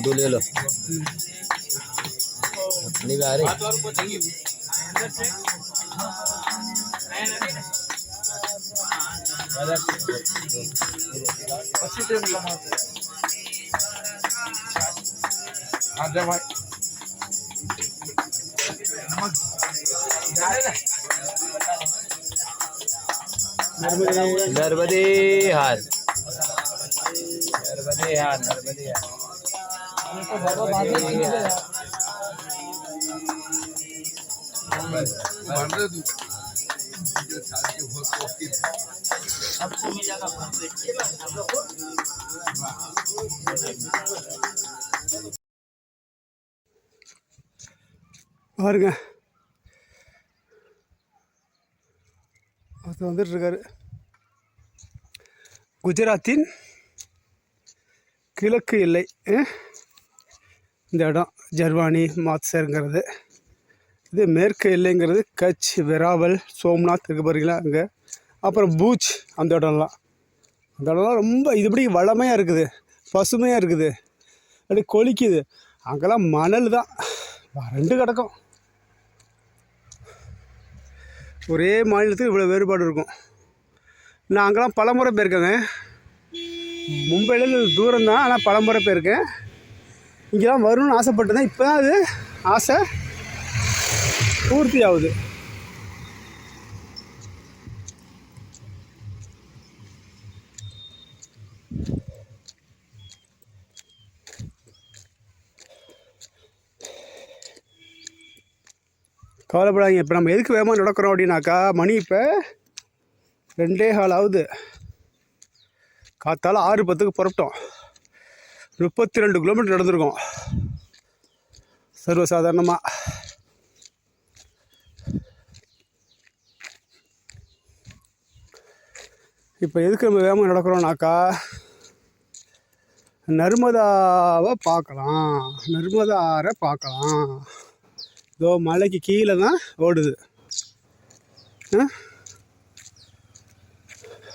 Photo ले लो। अपनी भी आ रही आजा भाई नर्मदे हार। नर्मदे हार नर्मदे हार। பாருங்க. ஒருத்தர் வந்துட்டு இருக்காரு குஜராத்தின் கிழக்கு எல்லை இந்த இடம் ஜர்வானி மாத்சருங்கிறது. இது மேற்கு எல்லைங்கிறது கட்ச் வெராவல் சோம்நாத் இருக்கு பாருங்களா அங்கே. அப்புறம் பூச் அந்த இடம்லாம். அந்த இடம்லாம் ரொம்ப இதுபடி வளமையாக இருக்குது பசுமையாக இருக்குது அப்படி கொலிக்குது அங்கெல்லாம் மணல் தான். வறண்டு கிடக்கும். ஒரே மாநிலத்துக்கு இவ்வளோ வேறுபாடு இருக்கும். நான் அங்கெல்லாம் பலமுறை போயிருக்கேங்க. மும்பையில் தூரம் தான் ஆனால் பலமுறை போயிருக்கேன். இங்கே இங்கெல்லாம் வரணும்னு ஆசைப்பட்டேன் இப்போ தான் அது ஆசை பூர்த்தி ஆகுது கவலைப்படாதீங்க. இப்போ நம்ம எதுக்கு வேகமாக நடக்கிறோம் அப்படின்னாக்கா மணி இப்போ ரெண்டே கால் ஆகுது. காத்தால ஆறு பத்துக்கு புறப்பட்டோம் முப்பத்தி ரெண்டு கிலோமீட்டர் நடந்திருக்கோம். சர்வசாதாரணமாக இப்போ எதுக்கு நம்ம வேகமாக நடக்கிறோம்னாக்கா நர்மதாவை பார்க்கலாம். நர்மதாரை பார்க்கலாம். இதோ மலைக்கு கீழே தான் ஓடுது. ஆ?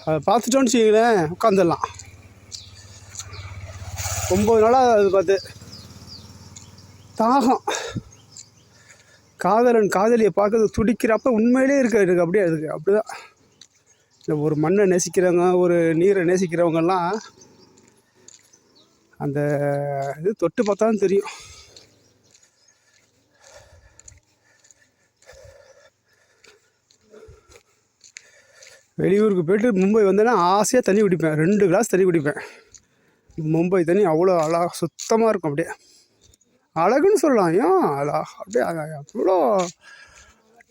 அதை பார்த்துட்டோன்னு வச்சிங்களேன் உட்காந்துடலாம் ஒம்பது நாளாக அது பார்த்து. தாகம். காதலன் காதலியை பார்க்கறது துடிக்கிறப்ப உண்மையிலே இருக்கு எனக்கு அப்படியே அதுக்கு அப்படிதான். இந்த ஒரு மண்ணை நேசிக்கிறவங்க ஒரு நீரை நேசிக்கிறவங்கெல்லாம் அந்த இது தொட்டு பார்த்தா தான் தெரியும். வெளியூருக்கு போயிட்டு மும்பை வந்தேன்னா ஆசையாக தண்ணி குடிப்பேன். ரெண்டு கிளாஸ் தண்ணி குடிப்பேன். மும்பை தண்ணி அவ்வளோ அழகா சுத்தமாக இருக்கும் அப்படியே. அழகுன்னு சொல்லலாம். ஏன்? அழகா. அப்படியே அவ்வளோ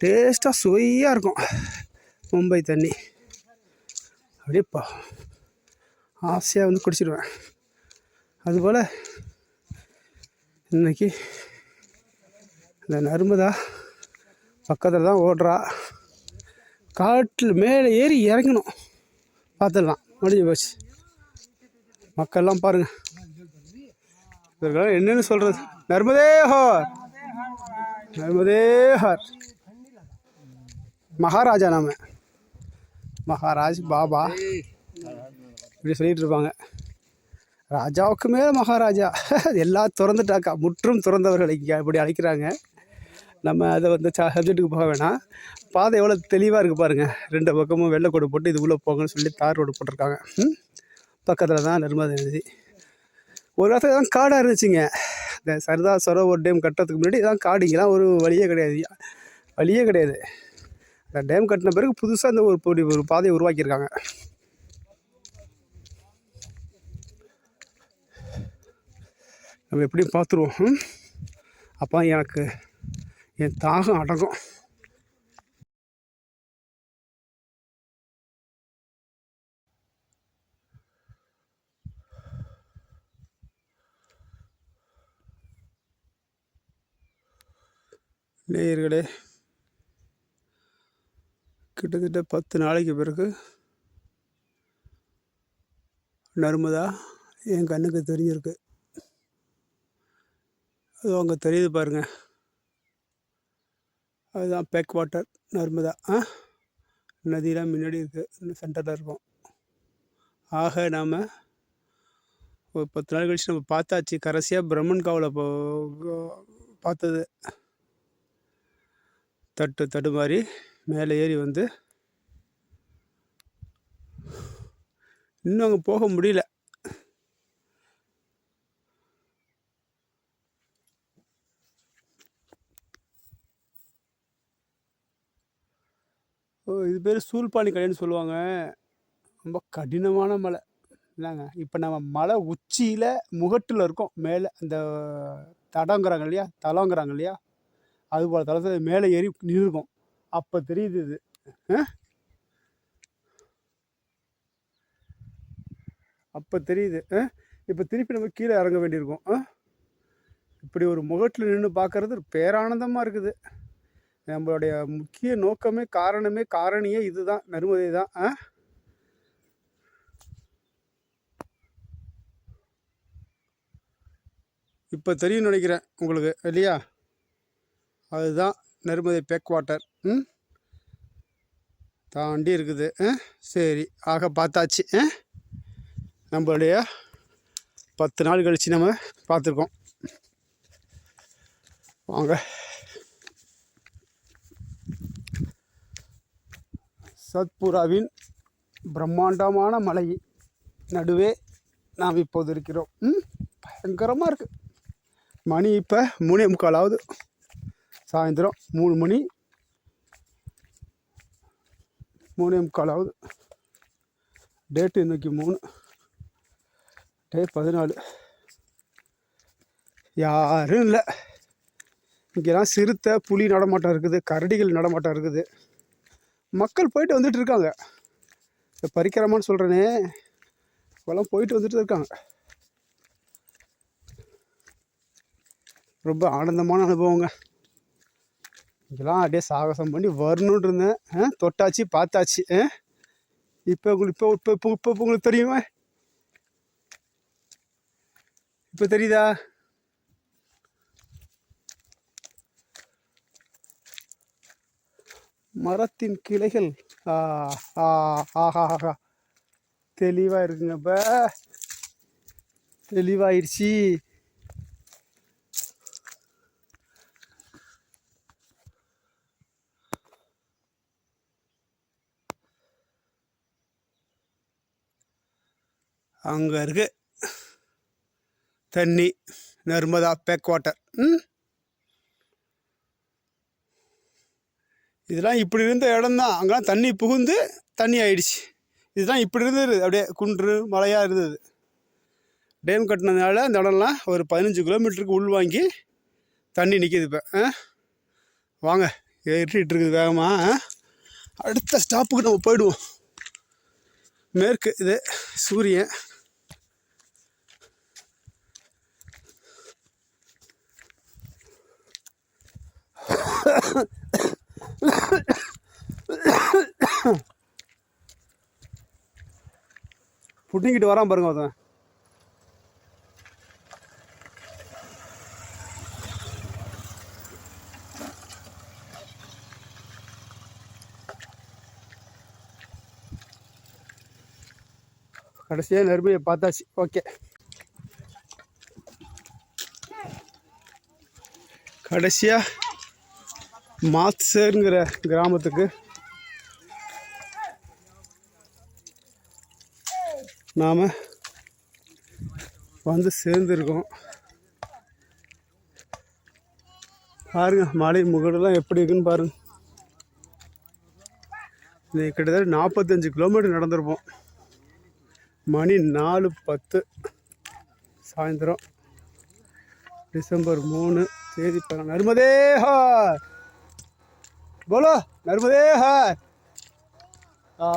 டேஸ்ட்டாக சுவையாக இருக்கும் மும்பை தண்ணி. அப்படியேப்பா. ஆசையாக வந்து குடிச்சிடுவேன் அதுபோல் இன்றைக்கி இந்த நர்மதா பக்கத்தில் தான் ஓடுறா. காட்டில் மேலே ஏறி இறங்கணும். பார்த்துடலாம். முடிஞ்சு போச்சு. மக்கள்லாம் பாருங்கள் இவர்களெல்லாம் என்னன்னு சொல்கிறது நர்மதே ஹார் நர்மதே ஹார் மகாராஜா நாம. மகாராஜ் பாபா. இப்படி சொல்லிட்டு இருப்பாங்க. ராஜாவுக்கு மேலே மகாராஜா. எல்லாம் திறந்துட்டாக்கா. முற்றும் திறந்தவர்கள் இங்கே இப்படி அழைக்கிறாங்க. நம்ம அதை வந்து சப்ஜெக்ட்டுக்கு போக வேணாம். பாதை எவ்வளோ தெளிவாக இருக்குது பாருங்கள் ரெண்டு பக்கமும் வெள்ளை கோடு போட்டு இது உள்ளே போங்கன்னு சொல்லி தார் ரோடு போட்டிருக்காங்க. ம்? பக்கத்தில் தான் நர்மதா நதி ஒரு இடத்துல தான் காடாக இருந்துச்சுங்க. இந்த சர்தார் சரோவர் டேம் கட்டுறதுக்கு முன்னாடி இதான் காடிங்கெல்லாம் ஒரு வழியே கிடையாது. வழியே கிடையாது. அந்த டேம் கட்டின பிறகு புதுசாக இந்த ஒரு பொடி ஒரு பாதையை உருவாக்கியிருக்காங்க. நம்ம எப்படியும் பார்த்துருவோம். அப்போ எனக்கு என் தாகம் அடங்கும். நேயர்களே கிட்டத்தட்ட பத்து நாளைக்கு பிறகு நர்மதா என் கண்ணுக்கு தெரிஞ்சிருக்கு. அது அங்கே தெரியுது பாருங்க. அதுதான் பேக் வாட்டர் நர்மதா. ஆ? நதியெலாம் முன்னாடி இருக்குது இன்னும் சென்டரில் இருக்கும். ஆக நாம் ஒரு பத்து நாள் கழிச்சு நம்ம பார்த்தாச்சு. கடைசியாக பிரம்மன் காவலை போ பார்த்தது. தட்டு தடுமாறி மேலே ஏறி வந்து இன்னும் அங்கே போக முடியல. ஓ இது பேர் சூல்பாணி கடைன்னு சொல்லுவாங்க. ரொம்ப கடினமான மலை. என்னங்க இப்போ நம்ம மலை உச்சியில் முகட்டில் இருக்கோம். மேலே அந்த தடங்கிறாங்க இல்லையா? தலங்கிறாங்க இல்லையா? அது போல் தளத்தில் மேலே ஏறி நின்றுருக்கோம். அப்போ தெரியுது இது. அப்போ தெரியுது. இப்போ திருப்பி நம்ம கீழே இறங்க வேண்டியிருக்கோம். ஆ? இப்படி ஒரு முகட்டில் நின்று பார்க்கறது பேரானந்தமாக இருக்குது. நம்மளுடைய முக்கிய நோக்கமே காரணமே காரணியே இதுதான் நருமதை தான். ஆ? இப்போ தெரியும்னு நினைக்கிறேன் உங்களுக்கு இல்லையா? அதுதான் நெருமதி பேக் வாட்டர் ம்? தாண்டி இருக்குது. சரி ஆக பார்த்தாச்சு. ஆ? நம்மளுடைய பத்து நாள் கழித்து நம்ம பார்த்துருக்கோம். வாங்க. சத்புராவின் பிரம்மாண்டமான மலை நடுவே நாம் இப்போது இருக்கிறோம். ம்? பயங்கரமாக இருக்குது மணி இப்போ மூணே முக்கால் ஆகுது. சாயந்தரம் மூணு மணி. மூணே முக்கால் ஆகுது. டேட்டு இன்னைக்கு மூணு. டே பதினாலு. யாரும் இல்லை. இங்கெல்லாம் சிறுத்தை புலி நடமாட்டம் இருக்குது. கரடிகள் நடமாட்டம் இருக்குது. மக்கள் போயிட்டு வந்துட்டு இருக்காங்க. இந்த பறிக்கிறமான்னு சொல்கிறேனே இப்போல்லாம் போயிட்டு வந்துட்டு இருக்காங்க. ரொம்ப ஆனந்தமான அனுபவங்க. இங்கெல்லாம் அப்படியே சாகசம் பண்ணி வரணுன்னு இருந்தேன். ஆ, தொட்டாச்சு பார்த்தாச்சு. ஆ? இப்போ உங்களுக்கு இப்போ இப்போ இப்போ இப்போ உங்களுக்கு தெரியுமா? இப்போ தெரியுதா? மரத்தின் கிளைகள். ஆ ஆ ஆஹா தெளிவாக இருக்குங்க இப்போ தெளிவாயிடுச்சு அங்கே இருக்கு. தண்ணி நர்மதா பேக் வாட்டர். இதெல்லாம் இப்படி இருந்த இடம்தான். அங்கெல்லாம் தண்ணி புகுந்து தண்ணி ஆயிடுச்சு. இதுதான் இப்படி இருந்தது. அப்படியே குன்று மலையாக இருந்தது. டேம் கட்டினதுனால அந்த இடம்லாம் ஒரு பதினஞ்சு கிலோமீட்டருக்கு உள் வாங்கி தண்ணி நிற்கிது இப்போ. ஆ? வாங்க. ஏறிட்டு இருக்குது வேகமாக அடுத்த ஸ்டாப்புக்கு நம்ம போயிடுவோம். மேற்கு இது சூரியன். புட்டிங்கிட்டு வரான் பாருங்க ஒருத்தன் கடைசியாக நெருமையை பார்த்தாச்சு. ஓகே. கடைசியாக மாத்சேருங்கிற கிராமத்துக்கு நாம் வந்து சேர்ந்துருக்கோம். பாருங்கள் மலை முகடெல்லாம் எப்படி இருக்குன்னு பாருங்கள் இது கிட்டத்தட்ட நாற்பத்தஞ்சு கிலோமீட்டர் நடந்திருப்போம். மணி நாலு பத்து சாயந்தரம் டிசம்பர் மூணு தேதி நர்மதேஹா बोलो नर्मदे போலோ நர்மதே ஆ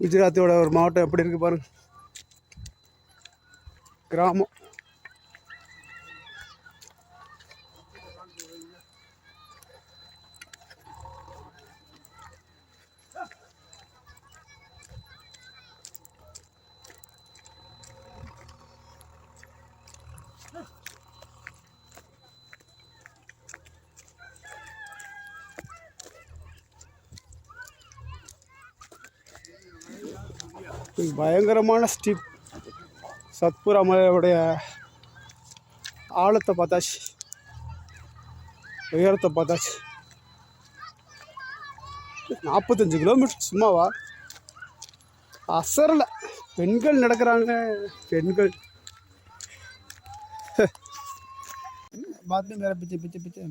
குஜராத்தோட ஒரு மாவட்டம் எப்படி இருக்கு பாருங்க கிராமம் பயங்கரமான ஸ்டீப் சத்புரா மலையோடைய ஆழத்தை பார்த்தாச்சு உயரத்தை பார்த்தாச்சு நாற்பத்தஞ்சு கிலோமீட்டர் சும்மாவா அசரல பெண்கள் நடக்கிறாங்க பெண்கள் बाद में मेरा पीछे पीछे पीछे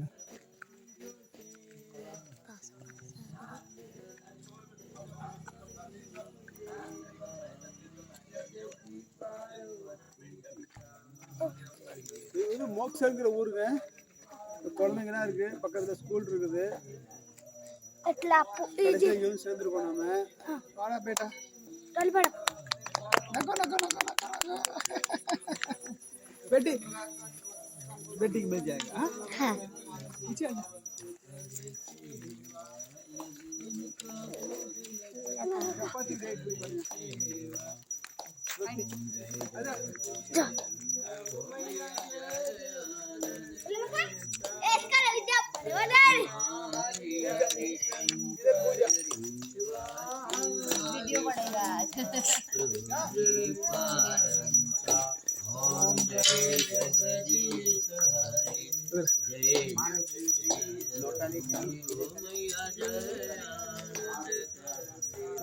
மோக்சங்கிற ஊருங்க குழந்தைங்கலாம் இருக்கு பக்கத்தில் ஸ்கூல் இருக்குது இங்கேயும் சேர்ந்துருக்கோம் நாம வாடா பேட்டா बेटी बेटी मिल जाएगा हाँ। अच्छा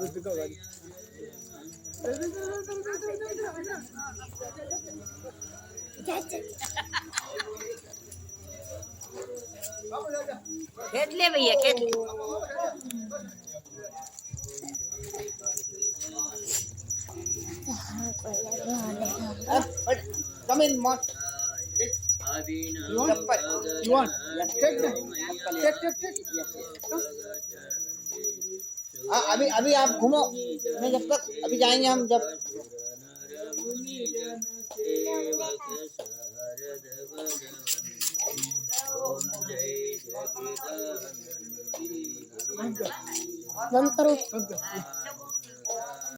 Let's go, buddy. भैया come in mott. You want? You want? Take take हाँ, अभी अभी आप घूमो। मैं जब तक अभी जाएँगे हम जब। बंद करो।